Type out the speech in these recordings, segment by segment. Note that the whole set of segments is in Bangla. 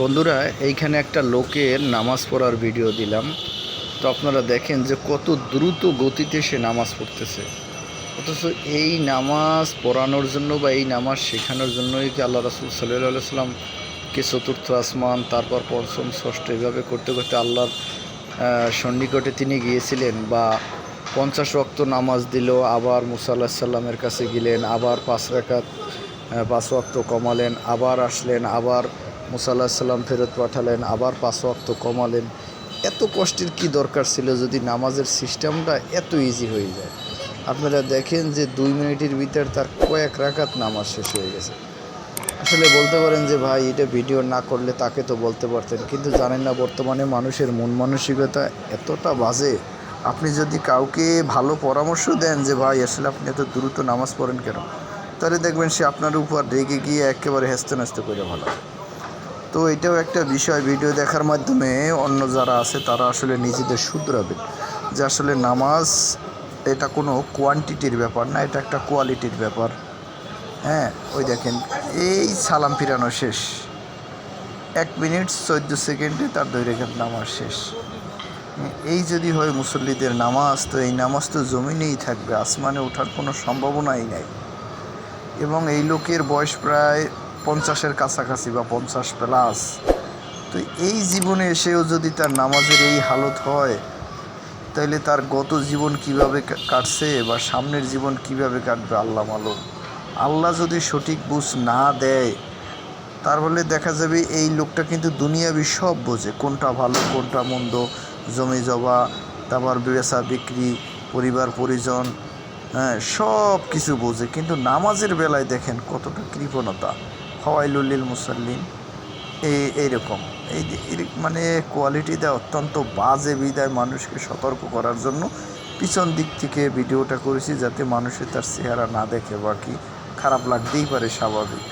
বন্ধুরা, এইখানে একটা লোকের নামাজ পড়ার ভিডিও দিলাম। তো আপনারা দেখেন যে কত দ্রুত গতিতে সে নামাজ পড়তেছে। অথচ এই নামাজ পড়ানোর জন্য বা এই নামাজ শেখানোর জন্যই কি আল্লাহ রাসুল সাল্লাহ সাল্লামকে চতুর্থ আসমান, তারপর পঞ্চম, ষষ্ঠ এভাবে করতে করতে আল্লাহর সন্নিকটে তিনি গিয়েছিলেন বা পঞ্চাশ রক্ত নামাজ দিল, আবার মুসা আল্লাহ সাল্লামের কাছে গেলেন, আবার পাঁচ রেখাত পাঁচ ওয়াক্ত কমালেন, আবার আসলেন, আবার মুসা আল্লাহ সাল্লাম ফেরত পাঠালেন, আবার পাঁচ ওয়াক্ত কমালেন। এত কষ্টের কি দরকার ছিল যদি নামাজের সিস্টেমটা এত ইজি হয়ে যায়? আপনারা দেখেন যে দুই মিনিটের ভিতর তার কয়েক রাকাত নামাজ শেষ হয়ে গেছে। আসলে বলতে পারেন যে, ভাই, এটা ভিডিও না করলে তাকে তো বলতে পারতেন। কিন্তু জানেন না, বর্তমানে মানুষের মন মানসিকতা এতটা বাজে। আপনি যদি কাউকে ভালো পরামর্শ দেন যে, ভাই, আসলে আপনি এত দ্রুত নামাজ পড়েন কেন? তাহলে দেখবেন সে আপনার উপর রেগে গিয়ে একেবারে হেস্ত ন্যস্ত করে ভালো তো এটাও একটা বিষয় ভিডিও দেখার মাধ্যমে অন্য যারা আছে তারা আসলে নিজেদের শুধরাবে যে আসলে নামাজ এটা কোনো কোয়ান্টিটির ব্যাপার না, এটা একটা কোয়ালিটির ব্যাপার। হ্যাঁ ওই দেখেন, এই সালাম ফিরানো শেষ। এক মিনিট চোদ্দ সেকেন্ডে তার দুই নামাজ শেষ। এই যদি হয় মুসল্লিদের নামাজ, তো এই নামাজ তো জমিনেই থাকবে, আসমানে ওঠার কোনো সম্ভাবনাই নাই। এবং এই লোকের বয়স প্রায় পঞ্চাশের কাছাকাছি বা পঞ্চাশ প্লাস তো এই জীবনে এসেও যদি তার নামাজের এই হালত হয় তাহলে তার গত জীবন কীভাবে কাটছে বা সামনের জীবন কীভাবে কাটবে আল্লাহ মালুম। আল্লাহ যদি সঠিক বুঝ না দেয়, তার ফলে দেখা যাবে এই লোকটা কিন্তু দুনিয়াবি সব বোঝে, কোনটা ভালো, কোনটা মন্দ, জমি জবা, তারপর বেচা বিক্রি, পরিবার, পরিজন হ্যাঁ সব কিছু বোঝে। কিন্তু নামাজের বেলায় দেখেন কতটা কৃপণতা। হওয়াইলুল্লিল মুসাল্লিন। এই এইরকম এই মানে কোয়ালিটিটা অত্যন্ত বাজে বিদায় মানুষকে সতর্ক করার জন্য। পিছন দিক থেকে ভিডিওটা করেছি যাতে মানুষের তার চেহারা না দেখে বা কি খারাপ লাগতেই পারে স্বাভাবিক।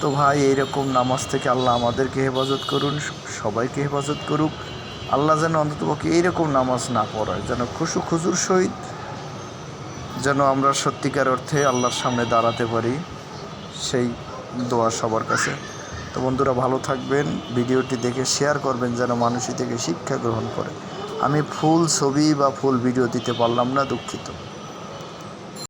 তো ভাই এইরকম নামাজ থেকে আল্লাহ আমাদেরকে হেফাজত করুন সবাইকে হেফাজত করুক। আল্লাহ যেন অন্ততপক্ষে এইরকম নামাজ না পড়ায়, যেন খুশু খুজুর সহিত যেন আমরা সত্যিকার অর্থে আল্লাহর সামনে দাঁড়াতে পারি। সেই দোয়া সবার কাছে। তো বন্ধুরা, ভালো থাকবেন, ভিডিওটি দেখে শেয়ার করবেন যেন মানুষই থেকে শিক্ষা গ্রহণ করে। আমি ফুল ছবি বা ফুল ভিডিও দিতে পারলাম না, দুঃখিত।